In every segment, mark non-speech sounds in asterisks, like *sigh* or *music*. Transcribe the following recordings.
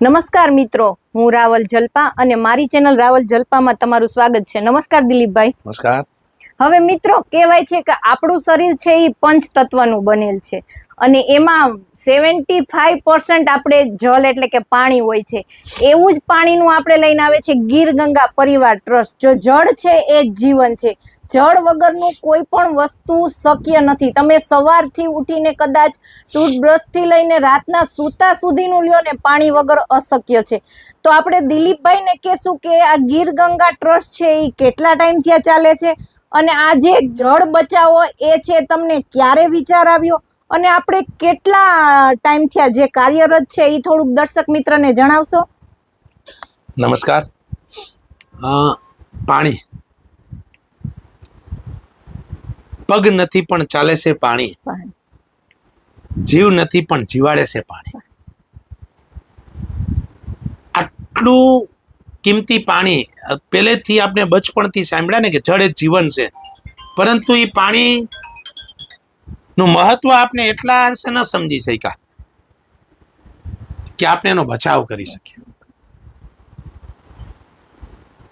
નમસ્કાર મિત્રો હું રાવલ જલપા અને મારી ચેનલ રાવલ જલપામાં તમારું સ્વાગત છે. નમસ્કાર દિલીપભાઈ. નમસ્કાર. હવે મિત્રો કહેવાય છે કે આપણું શરીર છે એ પંચ તત્વનું બનેલ છે. અને એમાં સેવન્ટી ફાઈવ પર્સન્ટ આપણે જલ એટલે કે પાણી હોય છે. એવું જ પાણીનું આપણે લઈને આવે છે ગીર ગંગા પરિવાર ટ્રસ્ટ. જો જળ છે એ જ જીવન છે. જળ વગરનું કોઈ પણ વસ્તુ શક્ય નથી. તમે સવારથી ઉઠીને કદાચ ટૂથબ્રશથી લઈને રાતના સૂતા સુધીનું લ્યો ને પાણી વગર અશક્ય છે. તો આપણે દિલીપભાઈને કહેશું કે આ ગીર ગંગા ટ્રસ્ટ છે એ કેટલા ટાઈમથી આ ચાલે છે? અને આ જે જળ બચાવો એ છે, તમને ક્યારે વિચાર આવ્યો? અને આપણે કેટલા ટાઈમથી આ જે કાર્યરત છે એ થોડુંક દર્શક મિત્રને જણાવશો. નમસ્કાર. અ, પાણી. પગ નથી પણ ચાલે છે પાણી. જીવ નથી પણ જીવાડે છે પાણી. આટલું કિંમતી પાણી પહેલેથી આપણે બચપણથી સાંભળ્યા ને કે જળ એ જીવન છે. પરંતુ એ પાણી નું મહત્વ આપણે એટલા અંશે ન સમજી શક્યા કે આપણે એનો બચાવ કરી શકીએ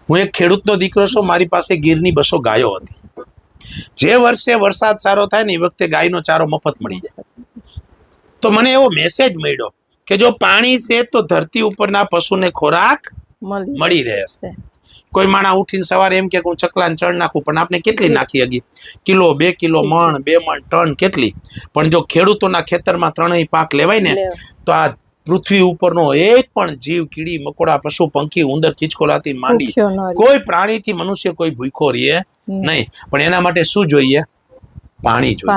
હું એક ખેડૂતનો દીકરો છું મારી પાસે ગીરની બસો ગાયો હતી. જે વર્ષે વરસાદ સારો થાય ને એ વખતે ગાયનો ચારો મફત મળી જાય. તો મને એવો મેસેજ મળ્યો કે જો પાણી છે તો ધરતી ઉપરના પશુને ખોરાક મળી મળી રહે છે. છે. કોઈ માણા ઉઠીને સવારે એમ કે હું ચકલાને ચણ નાખું પણ આપણે કેટલી નાખી હગી? કિલો બે કિલો મણ બે મણ ટન કેટલી? પણ જો ખેડૂતોના ખેતરમાં ત્રણેય પાક લેવાય ને તો આ પૃથ્વી ઉપરનો એક પણ જીવ કીડી મકોડા પશુ પંખી ઉંદર ખીચકોલાથી માંડી. કોઈ પ્રાણીથી મનુષ્ય કોઈ ભૂખો રહીએ નહીં. પણ એના માટે શું જોઈએ? પાણી જોઈએ.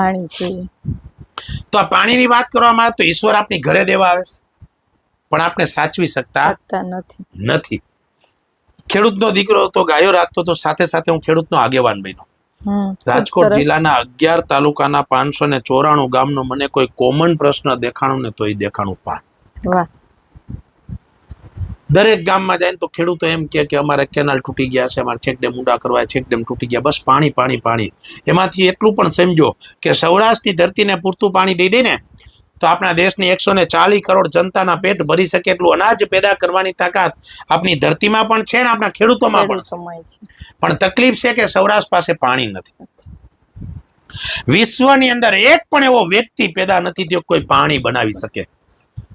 તો આ પાણીની વાત કરવામાં આવે તો ઈશ્વર આપણી ઘરે દેવા આવે પણ આપણે સાચવી શકતા નથી. ખેડૂતનો દીકરો હતો ગાયો રાખતો હતો સાથે સાથે હું ખેડૂતનો આગેવાન બન્યો. રાજકોટ જિલ્લાના અગિયાર તાલુકાના પાંચસો ને ચોરાણું ગામનો મને કોઈ કોમન પ્રશ્ન દેખાણું ને તો એ દેખાણું પાન દરેક ગામમાં જાય ને તો ખેડૂતો એમ કે કે અમારે કેનાલ તૂટી ગયા છે અમારે છેકડેમ ઊંડા કરવા છેક ડેમ તૂટી ગયા બસ પાણી પાણી પાણી. એમાંથી એટલું પણ સમજો કે સૌરાષ્ટ્રની ધરતીને પૂરતું પાણી દઈ દે ને તો આપણા દેશની એકસો ને ચાલીસ કરોડ જનતાના પેટ ભરી શકે એટલું અનાજ પેદા કરવાની તાકાત આપણી ધરતીમાં પણ છે ને આપણા ખેડૂતોમાં પણ પણ તકલીફ છે કે સૌરાષ્ટ્ર પાસે પાણી નથી. વિશ્વની અંદર એક પણ એવો વ્યક્તિ પેદા નથી થયો કોઈ પાણી બનાવી શકે.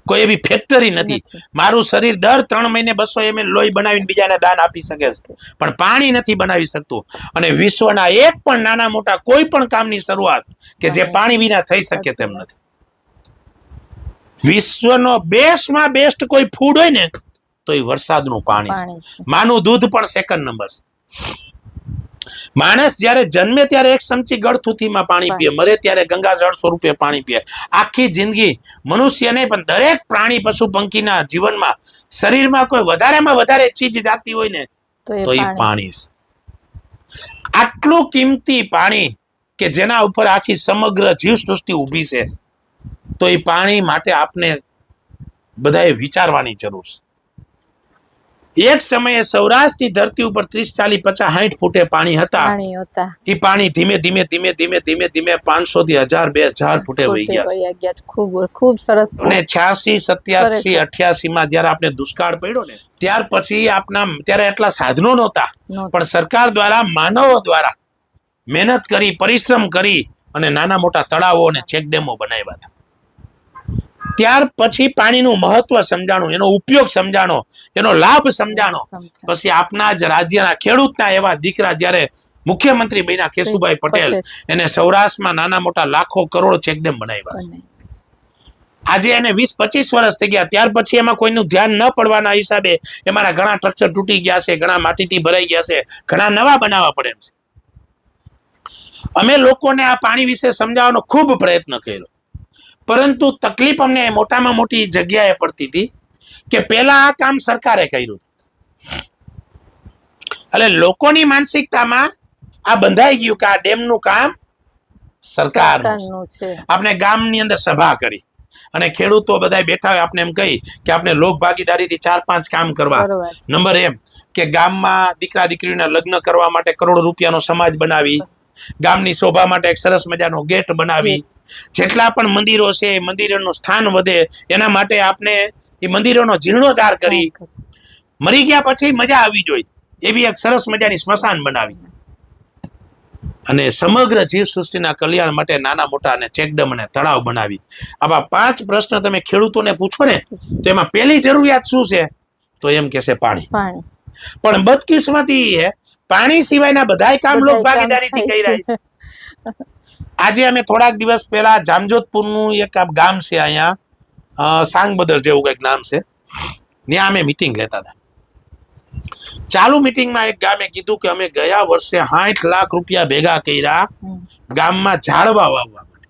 કોઈ એવી ફેક્ટરી નથી. નથી. મારું શરીર દર ત્રણ મહિને બસો એમએલ લોહી બનાવીને બીજાને દાન આપી શકે છે. પણ પાણી નથી બનાવી શકતું. અને વિશ્વના એક પણ નાના મોટા કોઈ પણ કામની શરૂઆત કે જે પાણી વિના થઈ શકે તેમ નથી. વિશ્વનો બેસ્ટમાં બેસ્ટ કોઈ ફૂડ હોય ને તો એ વરસાદનું પાણી માનું દૂધ પણ સેકન્ડ નંબર છે. માણસ જ્યારે જન્મે ત્યારે એક ચમચી ગળથુથીમાં પાણી પીએ મરે ત્યારે ગંગાજળ સ્વરૂપે પાણી પીએ. આખી જિંદગી મનુષ્ય નહીં પણ દરેક પ્રાણી પશુ પંખીના જીવનમાં શરીરમાં કોઈ વધારેમાં વધારે ચીજ જાતી હોય ને તો એ પાણી આટલું કિંમતી પાણી કે જેના ઉપર આખી સમગ્ર જીવ સૃષ્ટિ ઊભી છે. તો એ પાણી માટે આપને બધાએ વિચારવાની જરૂર છે. એક સમયે સૌરાષ્ટ્રની ધરતી ઉપર ત્રીસ ચાલીસ પચાસ સાઠ ફૂટે પાણી હતા. એ પાણી ધીમે ધીમે ધીમે ધીમે ધીમે ધીમે પાંચસો થી હજાર બે હજાર ફૂટે વહી ગયા. ખૂબ ખૂબ સરસ અને છ્યાસી સત્યાસી અઠ્યાસી માં જયારે આપણે દુષ્કાળ પડ્યો ને ત્યાર પછી આપના ત્યારે એટલા સાધનો નહોતા. પણ સરકાર દ્વારા માનવો દ્વારા મહેનત કરી પરિશ્રમ કરી અને નાના મોટા તળાવો અને ચેકડેમો બનાવ્યા હતા. ત્યાર પછી પાણીનું મહત્વ સમજાણું એનો ઉપયોગ સમજાણો એનો લાભ સમજાણો. પછી આપના જ રાજ્યના ખેડૂતના એવા દીકરા જ્યારે મુખ્યમંત્રી બન્યા કેશુભાઈ પટેલ. એને સૌરાષ્ટ્રમાં નાના મોટા લાખો કરોડ ચેકડેમ બનાવ્યા. આજે એને વીસ પચીસ વર્ષ થઈ ગયા. ત્યાર પછી એમાં કોઈનું ધ્યાન ન પડવાના હિસાબે એમારા ઘણા સ્ટ્રક્ચર તૂટી ગયા છે ઘણા માટીથી ભરાઈ ગયા છે ઘણા નવા બનાવવા પડે છે. અમે લોકોને આ પાણી વિશે સમજાવવાનો ખૂબ પ્રયત્ન કર્યો. પરંતુ તકલીફ અમને મોટામાં મોટી જગ્યાએ પડતી હતી કે પહેલા આ કામ સરકારે કર્યું એટલે લોકોની માનસિકતામાં આ બંધાઈ ગયું કે આ ડેમનું કામ સરકારનું છે. આપણે ગામની અંદર સભા કરી. અને ખેડૂતો બધા બેઠા હોય આપણે એમ કહી કે આપણે લોક ભાગીદારીથી ચાર પાંચ કામ કરવા. નંબર એમ કે ગામમાં દીકરા દીકરીના લગ્ન કરવા માટે કરોડો રૂપિયાનો સમાજ બનાવી ગામની શોભા માટે એક સરસ મજાનો ગેટ બનાવી જેટલા પણ મંદિરો છે મંદિરોનું સ્થાન વધે એના માટે આપણે એ મંદિરોનો જીર્ણોદ્ધાર કરી. મરી ગયા પછી મજા આવી જોઈ. એવી એક સરસ મજાની સ્મશાન બનાવી. અને સમગ્ર જીવ સૃષ્ટિના કલ્યાણ માટે નાના મોટા અને ચેકડમ અને તળાવ બનાવી. આવા પાંચ પ્રશ્ન તમે ખેડૂતોને પૂછો ને તો એમાં પહેલી જરૂરિયાત શું છે? તો એમ કે છે પાણી. પાણી. બદકિસ્મતી એ પાણી સિવાયના બધાય કામ લોક ભાગીદારીથી કરી રહ્યા છે. આજે અમે થોડાક દિવસ પહેલા જામજોધપુરનું એક ગામ છે અહીંયા સાંગબદર જેવું કંઈક નામ છે. ત્યાં અમે મિટિંગ લેતા હતા. ચાલુ મિટિંગમાં એક ગામે કીધું કે અમે ગયા વર્ષે સાઠ લાખ રૂપિયા ભેગા કર્યા ગામમાં ઝાડવા વાવવા માટે.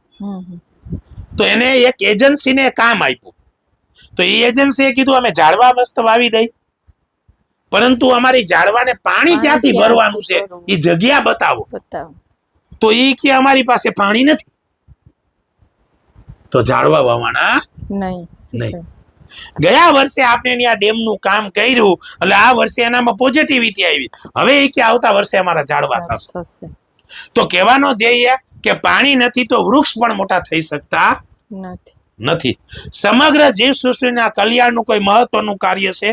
તો એને એક એજન્સીને કામ આપ્યું. તો એ એજન્સીએ કીધું અમે ઝાડવા મસ્ત વાવી દઈ. પરંતુ અમારી ઝાડવાને પાણી ક્યાંથી ભરવાનું છે? એ જગ્યા બતાવો. બતાવો. તો એ કે અમારી પાસે પાણી નથી? તો ઝાડવા વાવાના નહીં. ગયા વર્ષે આપણે ત્યાં ડેમનું કામ કર્યું એટલે આ વર્ષે એનામાં પોઝિટિવિટી આવી. હવે એ કે આવતા વર્ષે અમારા ઝાડવા થશે. તો કહેવાનો ધ્યેય કે પાણી નથી તો વૃક્ષ પણ મોટા થઈ શકતા નથી. નથી. સમગ્ર જીવ સૃષ્ટિના કલ્યાણનું કોઈ મહત્વનું કાર્ય છે?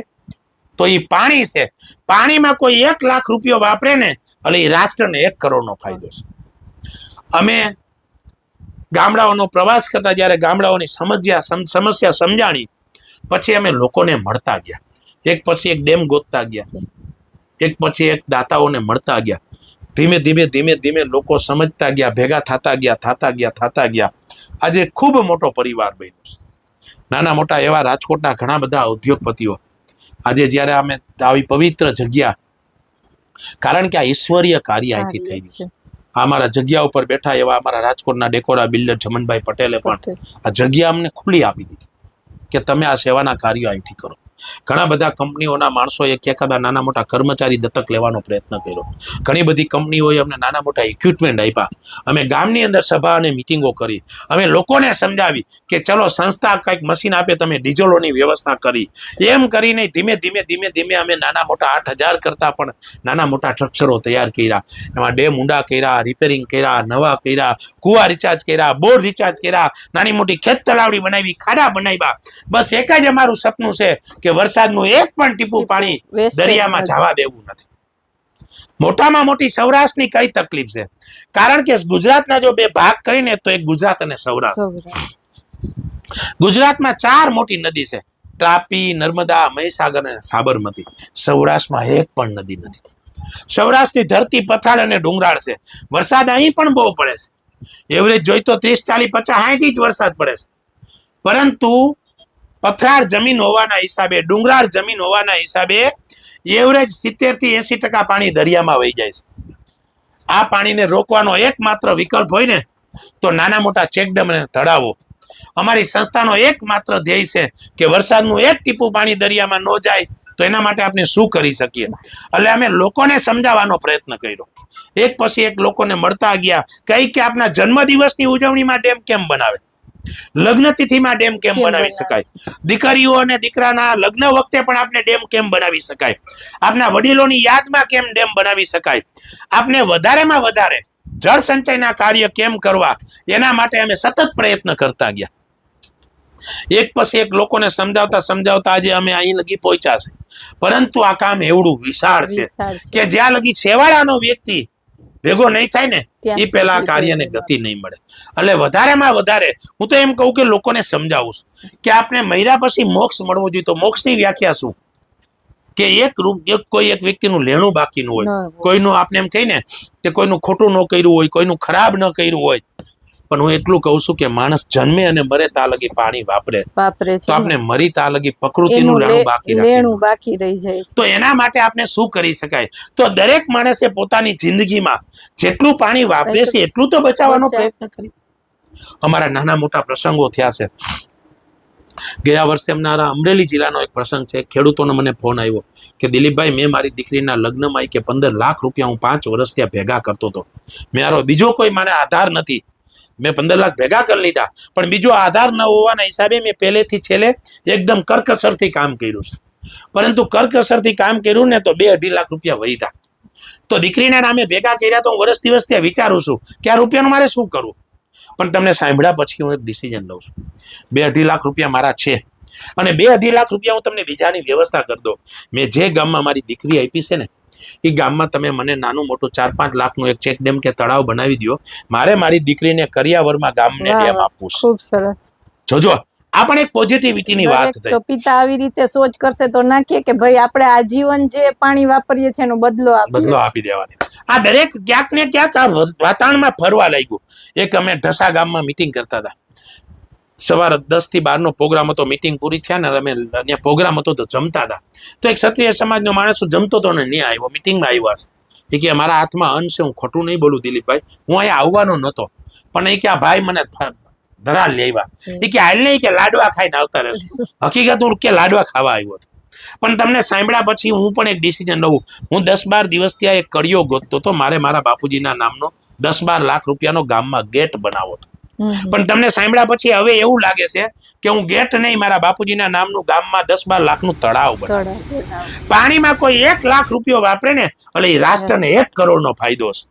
તો એ પાણી છે. પાણીમાં કોઈ એક લાખ રૂપિયો વાપરે ને એટલે એ રાષ્ટ્રને એક કરોડનો ફાયદો છે. અમે ગામડાઓનો પ્રવાસ કરતા જ્યારે ગામડાઓની સમસ્યા સમસ્યા સમજાણી પછી અમે લોકોને મળતા ગયા. એક પછી એક ડેમ ગોતતા ગયા. એક પછી એક દાતાઓને મળતા ગયા. ધીમે ધીમે ધીમે ધીમે લોકો સમજતા ગયા ભેગા થતા ગયા થતા ગયા થતા ગયા. આજે ખૂબ મોટો પરિવાર બન્યો છે. નાના મોટા એવા રાજકોટના ઘણા બધા ઉદ્યોગપતિઓ. આજે જ્યારે અમે આવી પવિત્ર જગ્યા કારણ કે આ ઈશ્વરીય કાર્ય અહીંથી થઈ રહ્યું છે. અમારા જગ્યા ઉપર બેઠા એવા અમારા રાજકોટના ડેકોરા બિલ્ડર જમનભાઈ પટેલે પણ આ જગ્યા અમને ખુલ્લી આપી દીધી કે તમે આ સેવાના કાર્યો અહીંથી કરો. ઘણા બધા કંપનીઓના માણસોએ એકાદા નાના મોટા કર્મચારી દત્તક લેવાનો પ્રયત્ન કર્યો. ઘણી બધી કંપનીઓએ અમને નાના મોટા ઇક્વિપમેન્ટ આપ્યા. અમે ગામની અંદર સભા અને મિટિંગો કરી. અમે લોકોને સમજાવી કે ચલો સંસ્થા કંઈક મશીન આપે, તમે ડીઝલોની વ્યવસ્થા કરી. એમ કરીને ધીમે ધીમે ધીમે ધીમે અમે નાના મોટા આઠ હજાર કરતા પણ નાના મોટા સ્ટ્રક્ચરો તૈયાર કર્યા. એમાં ડેમ ઊંડા કર્યા રિપેરિંગ કર્યા, નવા કર્યા, કુવા રિચાર્જ કર્યા બોર રિચાર્જ કર્યા, નાની મોટી ખેત તલાવડી બનાવી, ખાડા બનાવ્યા. બસ એક જ અમારું સપનું છે કે વરસાદનું એક પણ ટીપું પાણી દરિયામાં જવા દેવું નથી. મોટામાં મોટી સૌરાષ્ટ્રની કઈ તકલીફ છે? કારણ કે ગુજરાતના જો બે ભાગ કરીને તો એક ગુજરાત અને સૌરાષ્ટ્ર. ગુજરાતમાં ચાર મોટી નદી છે. તાપી નર્મદા મહીસાગર અને સાબરમતી. સૌરાષ્ટ્રમાં એક પણ નદી નથી. સૌરાષ્ટ્રની ધરતી પથાળ અને ડુંગરાળ છે. વરસાદ અહીં પણ બહુ પડે છે. એવરેજ જોઈ તો ત્રીસ ચાલીસ પચાસ સાઠ ઇંચ વરસાદ પડે છે. પરંતુ પથરાળ જમીન હોવાના હિસાબે, ડુંગરાળ જમીન હોવાના હિસાબે એવરેજ સિત્તેરથી એસી ટકા પાણી દરિયામાં વહી જાય છે. આ પાણીને રોકવાનો એકમાત્ર વિકલ્પ હોય ને, તો નાના મોટા ચેકડમને ધડાવો અમારી સંસ્થાનો એકમાત્ર ધ્યેય છે કે વરસાદનું એક ટીપું પાણી દરિયામાં ન જાય, તો એના માટે આપણે શું કરી શકીએ? એટલે અમે લોકોને સમજાવવાનો પ્રયત્ન કર્યો. એક પછી એક લોકોને મળતા ગયા કઈ કે આપના જન્મદિવસની ઉજવણીમાં ડેમ કેમ બનાવે? લગ્ન તિથિમાં ડેમ કેમ કેમ બનાવી શકાય? દીકરીઓ અને દીકરાના લગ્ન વખતે પણ આપણે ડેમ કેમ બનાવી શકાય? આપના વડીલોની યાદમાં કેમ ડેમ બનાવી શકાય? આપને વધારેમાં વધારે જળ સંચયના કાર્ય કેમ કરવા? એના માટે અમે સતત પ્રયત્ન કરતા ગયા. એક પછી એક લોકોને સમજાવતા સમજાવતા આજે અમે અહીં લગી પહોંચ્યા છે. પરંતુ આ કામ એવડું વિશાળ છે વિશાળ છે. કે જ્યાં લગી સેવાળાનો વ્યક્તિ ભેગો નહીં થાય ને એ પેલા કાર્યને ગતિ નહીં મળે. એટલે વધારેમાં વધારે હું તો એમ કહું કે લોકોને સમજાવું છું કે આપણે મર્યા પછી મોક્ષ મળવો જોઈએ. તો મોક્ષની વ્યાખ્યા શું? કે એક રૂપ કોઈ એક વ્યક્તિનું લેણું બાકીનું હોય. કોઈનું આપણે એમ કહીને કે કોઈનું ખોટું ન કર્યું હોય કોઈનું ખરાબ ન કર્યું હોય પણ હું એટલું કહું છું કે માણસ જન્મે અને મરે તા લગી પાણી વાપરે વાપરે તો આપણે મરી તા લગી પ્રકૃતિનું લેણું બાકી લેણું બાકી રહી જાય તો એના માટે આપણે શું કરી શકાય? તો દરેક માણસે પોતાની જિંદગીમાં જેટલું પાણી વાપરે છે એટલું તો બચાવવાનો પ્રયત્ન કરી. અમારા નાના મોટા પ્રસંગો થયા છે. ગયા વર્ષે અમારા અમરેલી જિલ્લાનો એક પ્રસંગ છે. ખેડૂતોનો મને ફોન આવ્યો કે દિલીપભાઈ મેં મારી દીકરીના લગ્નમાં કે પંદર લાખ રૂપિયા હું પાંચ વર્ષ ત્યાં ભેગા કરતો હતો. મારો બીજો કોઈ મને આધાર નથી. મેં પંદર લાખ ભેગા કરી લીધા. પણ બીજો આધાર ન હોવાના હિસાબે મેં પહેલેથી છેલ્લે એકદમ કરકસરથી કામ કર્યું છે. પરંતુ કરકસરથી કામ કર્યું ને તો બે અઢી લાખ રૂપિયા વહીતા તો દીકરીના નામે ભેગા કર્યા તો હું વર્ષ દિવસ ત્યાં વિચારું છું કે આ રૂપિયાનું મારે શું કરવું? પણ તમને સાંભળ્યા પછી હું એક ડિસિઝન લઉં છું. બે અઢી લાખ રૂપિયા મારા છે. અને બે અઢી લાખ રૂપિયા હું તમને બીજાની વ્યવસ્થા કરી દઉં. મેં જે ગામમાં મારી દીકરી આપી છે ને એ ગામમાં તમે મને નાનું મોટું ચાર પાંચ લાખનું એક ચેક ડેમ કે તળાવ બનાવી દો મારે મારી દીકરીને કરિયાવરમાં ગામને ડેમ આપવું છે. ખૂબ સરસ. જોજો આ પણ એક પોઝિટિવિટીની વાત થઈ. તો પિતા આવી રીતે સોચ કરશે તો ના કે ભાઈ આપણે આજીવન જે પાણી વાપરીએ છીએ એનો બદલો બદલો આપી દેવાની. આ દરેક ક્યાંક ને ક્યાંક આ વાતાવરણમાં ફરવા લાગ્યું. એક અમે ઢસા ગામમાં મિટિંગ કરતા હતા. સવારે દસથી બાર નો પ્રોગ્રામ હતો મીટિંગ પૂરી થયા ને અમે ત્યાં પ્રોગ્રામ હતો તો જમતા હતા. તો એક ક્ષત્રિય સમાજનો માણસ જમતો હતો ને નહીં આવ્યો મિટિંગમાં આવ્યા છે એ કે મારા હાથમાં અન્ન છે હું ખોટું નહીં બોલું દિલીપભાઈ. હું અહીંયા આવવાનો નહોતો. પણ એ કે આ ભાઈ મને ધરાલ લઈ એ કે હાલ નહીં કે લાડવા ખાઈને આવતા રહેશું. *laughs* હકીકત હું કે લાડવા ખાવા આવ્યો હતો. પણ તમને સાંભળ્યા પછી હું પણ એક ડિસિઝન લઉં. હું દસ બાર દિવસ ત્યાં એક કડિયો ગોતતો તો મારે મારા બાપુજીના નામનો દસ બાર લાખ રૂપિયાનો ગામમાં ગેટ બનાવો હતો. પણ તમને સાંભળ્યા પછી હવે એવું લાગે છે કે હું ગેટ નહીં મારા બાપુજીના નામનું ગામમાં દસ બાર લાખનું તળાવ પાણીમાં કોઈ એક લાખ રૂપિયો વાપરે ને એટલે એ રાષ્ટ્રને એક કરોડનો ફાયદો છે.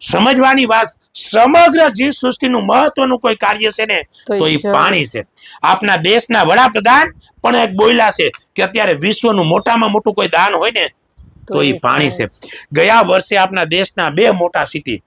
સમજવાની વાત સમગ્ર જીવ સૃષ્ટિનું મહત્વનું કોઈ કાર્ય છે ને તો એ પાણી છે. આપના દેશના વડાપ્રધાન પણ એક બોયલા છે કે અત્યારે વિશ્વનું મોટામાં મોટું કોઈ દાન હોય ને તો એ પાણી છે. ગયા વર્ષે આપના દેશના બે મોટા સિટી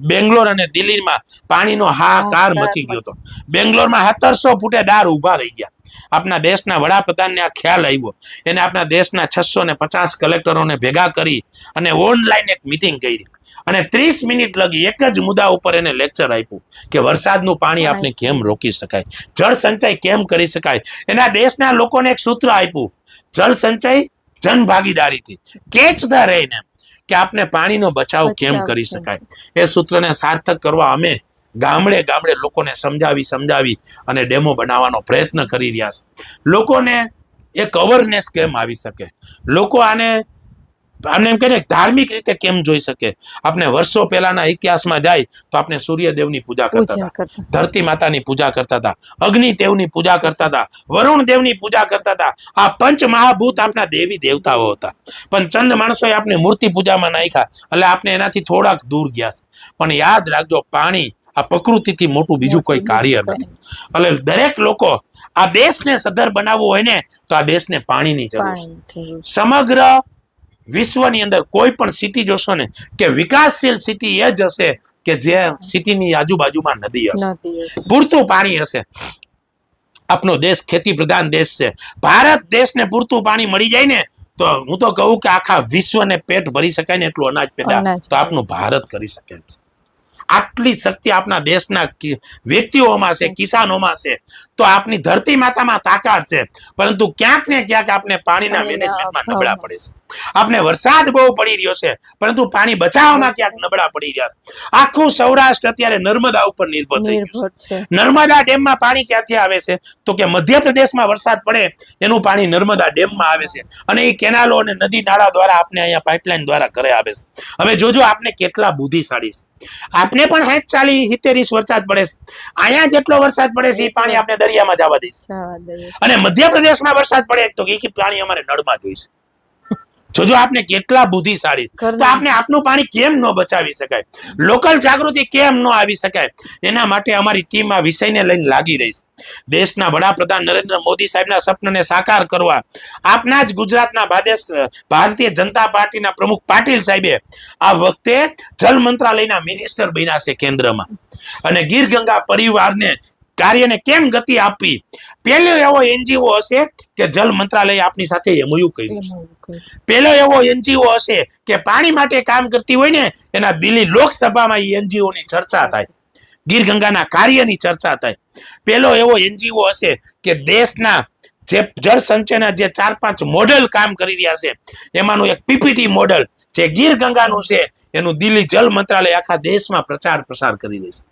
બેંગ્લોર અને દિલ્હીમાં પાણીનો હાહાકાર મચી ગયો હતો. બેંગ્લોરમાં સત્તરસો ફૂટે દાર ઊભા રહી ગયા. આપણા દેશના વડાપ્રધાનને આ ખ્યાલ આવ્યો. એને આપણા દેશના છસો ને પચાસ કલેક્ટરોને ભેગા કરી અને ઓનલાઈન એક મિટિંગ કરી. અને ત્રીસ મિનિટ લગી એક જ મુદ્દા ઉપર એને લેક્ચર આપ્યું કે વરસાદનું પાણી આપણે કેમ રોકી શકાય? જળ સંચય કેમ કરી શકાય? એના દેશના લોકોને એક સૂત્ર આપ્યું. જળ સંચય જન ભાગીદારીથી કેચ ધ રેન એમ. કે આપણે પાણીનો બચાવ કેમ કરી શકાય? એ સૂત્રને સાર્થક કરવા અમે ગામડે ગામડે લોકોને સમજાવી સમજાવી અને ડેમો બનાવવાનો પ્રયત્ન કરી રહ્યા છે. લોકોને એક અવેરનેસ કેમ આવી શકે? લોકો આને આમને એમ કહે ધાર્મિક રીતે કેમ જોઈ શકે? આપણે વર્ષો પહેલાના ઇતિહાસમાં જાય તો આપણે સૂર્યદેવની પૂજા કરતા હતા ધરતી માતાની પૂજા કરતા હતા અગ્નિદેવની પૂજા કરતા હતા વરુણ દેવની પૂજા કરતા હતા. આ પંચ મહાભૂત આપણા દેવી દેવતાઓ હતા. પણ ચંદ માણસોએ આપણે મૂર્તિ પૂજામાં નાખ્યા એટલે આપણે એનાથી થોડાક દૂર ગયા પણ યાદ રાખજો પાણી આ પ્રકૃતિથી મોટું બીજું કોઈ કાર્ય નથી. એટલે દરેક લોકો આ દેશને સદર બનાવવું હોય ને તો આ દેશને પાણીની જરૂર છે. સમગ્ર વિશ્વની અંદર કોઈ પણ સિટી જોશો ને કે વિકાસશીલ સિટી એ જ હશે કે જે સિટીની આજુબાજુમાં નદી હશે. પૂરતું પાણી હશે. આપનો દેશ ખેતી પ્રધાન દેશ છે. ભારત દેશને પૂરતું પાણી મળી જાય ને તો હું તો કહું કે આખા વિશ્વને પેટ ભરી શકાય ને એટલું અનાજ પેદા તો આપનું ભારત કરી શકે છે આટલી શક્તિ આપના દેશના વ્યક્તિઓમાં છે કિસાનોમાં છે તો આપની ધરતી માતામાં તાકાત છે. પરંતુ ક્યાંક ને ક્યાંક આપણે પાણીના પાણીના મેનેજમેન્ટમાં નબળા પડે છે. આપણે વરસાદ બહુ પડી રહ્યો છે પરંતુ પાણી બચાવવામાં ક્યાંક નબળા પડી રહ્યા છે. આખું સૌરાષ્ટ્ર અત્યારે નર્મદા ઉપર નિર્ભર થઈ ગયું છે. નર્મદા ડેમમાં પાણી ક્યાંથી આવે છે? તો કે મધ્યપ્રદેશમાં વરસાદ પડે એનું પાણી નર્મદા ડેમમાં આવે છે. અને એ કેનાલો અને નદી નાળા દ્વારા આપણે અહીંયા પાઇપલાઇન દ્વારા ઘરે આવે છે. હવે જોજો આપણે કેટલા બુદ્ધિશાળી છે. આપને પણ સાઠ ચાલી સિત્તેર વરસાદ પડે છે. અહીંયા જેટલો વરસાદ પડે છે એ પાણી આપણે દરિયામાં જવા દઈશ અને મધ્યપ્રદેશમાં વરસાદ પડે તો એ પાણી અમારે નળમાં જોઈશે જોજો આપને કેટલા બુદ્ધિશાળી તો આપને આપનું પાણી કેમ ન બચાવી શકાય? લોકલ જાગૃતિ કેમ ન આવી શકાય? એના માટે અમારી ટીમ આ વિષયને લઈને લાગી રહી છે. દેશના વડાપ્રધાન નરેન્દ્ર મોદી સાહેબના સપનને સાકાર કરવા આપના જ ગુજરાતના ભાદેશ ભારતીય જનતા પાર્ટીના પ્રમુખ પાટીલ સાહેબે આ વખતે જલ મંત્રાલયના મિનિસ્ટર બન્યા છે કેન્દ્રમાં. અને ગીર ગંગા પરિવારને કાર્યને કેમ ગતિ આપવી? પહેલો એવો એનજીઓ હશે કે જલ મંત્રાલય આપની સાથે એમયુ કર્યું છે. એમ એવું એનજીઓ હશે કે પાણી માટે કામ કરતી હોય ને એના દિલ્હી લોકસભામાં એ એનજીઓની ચર્ચા થાય. ગીર ગંગાના કાર્યની ચર્ચા થાય. પહેલો એવો એનજીઓ હશે કે દેશના જે જળ સંચયના જે ચાર પાંચ મોડેલ કામ કરી રહ્યા છે એમાંનું એક પીપીટી મોડેલ જે ગીર ગંગાનું છે એનું દિલ્હી જલ મંત્રાલય આખા દેશમાં પ્રચાર પ્રસાર કરી રહી છે.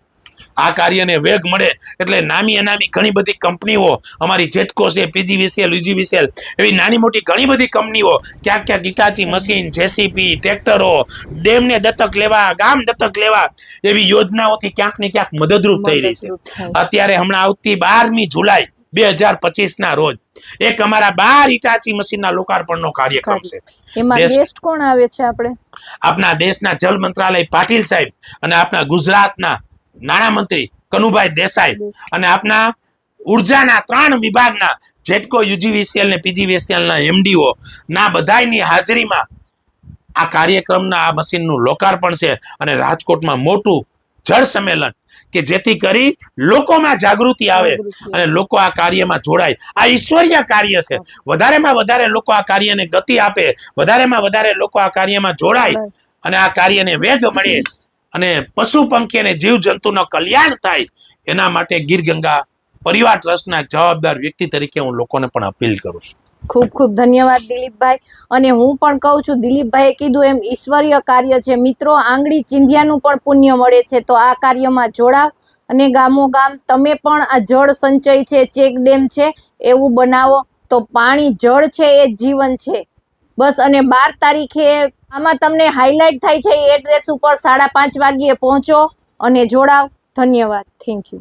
આ કાર્યને વેગ મળે એટલે નામી અનામી ઘણી બધી કંપનીઓ અમારી જેટકો છે પીજીવીસીએલ યુજીવીસીએલ એવી નાની મોટી ઘણી બધી કંપનીઓ ક્યાંક ક્યાંક ઇટાચી મશીન જેસીપી ટ્રેક્ટરો ડેમને દત્તક લેવા ગામ દત્તક લેવા એવી યોજનાઓથી ક્યાંક ને ક્યાંક મદદરૂપ થઈ રહી છે. અત્યારે હમણાં આવતી બારમી જુલાઈ બે હજાર પચીસ ના રોજ એક અમારા બાર ઇટાચી મશીનના લોકાર્પણનો કાર્યક્રમ છે. એમાં ગેસ્ટ કોણ આવે છે આપણે? આપણા દેશના જલ મંત્રાલય પાટીલ સાહેબ અને આપણા ગુજરાતના નાણામંત્રી કનુભાઈ દેસાઈ અને આપના ઉર્જાના ત્રણ વિભાગના જેટકો યુજીવીસીએલ ને પીજીવીસીએલ ના એમડીઓ ના બધાની હાજરીમાં આ કાર્યક્રમના આ મશીનનું લોકાર્પણ છે અને રાજકોટમાં મોટું જળ સંમેલન કે જેથી કરી લોકોમાં જાગૃતિ આવે અને લોકો આ કાર્યમાં જોડાય. આ ઈશ્વરીય કાર્ય છે. વધારેમાં વધારે લોકો આ કાર્યને ગતિ આપે વધારેમાં વધારે લોકો આ કાર્યમાં જોડાય. અને આ કાર્યને વેગ મળે અને પશુ પંખી અને જીવ જંતુનો કલ્યાણ થાય, એના માટે ગીર ગંગા પરિવાર ટ્રસ્ટના જવાબદાર વ્યક્તિ તરીકે હું લોકોને પણ અપીલ કરું છું. ખૂબ ખૂબ ધન્યવાદ દિલીપભાઈ. અને હું પણ કહું છું, દિલીપભાઈએ કીધું એમ, ઈશ્વરીય કાર્ય છે. મિત્રો, આંગળી ચિંધ્યાનું પણ પુણ્ય મળે છે. તો આ કાર્યમાં જોડાવ અને ગામો ગામ, તમે પણ આ જળ સંચય છે ચેક ડેમ છે, એવું બનાવો. તો પાણી જળ છે, એ જીવન છે. બસ અને બાર તારીખે આમાં તમને હાઇલાઇટ થાય છે એ એડ્રેસ ઉપર સાડા પાંચ વાગ્યે પહોંચો અને જોડાવ. ધન્યવાદ. Thank you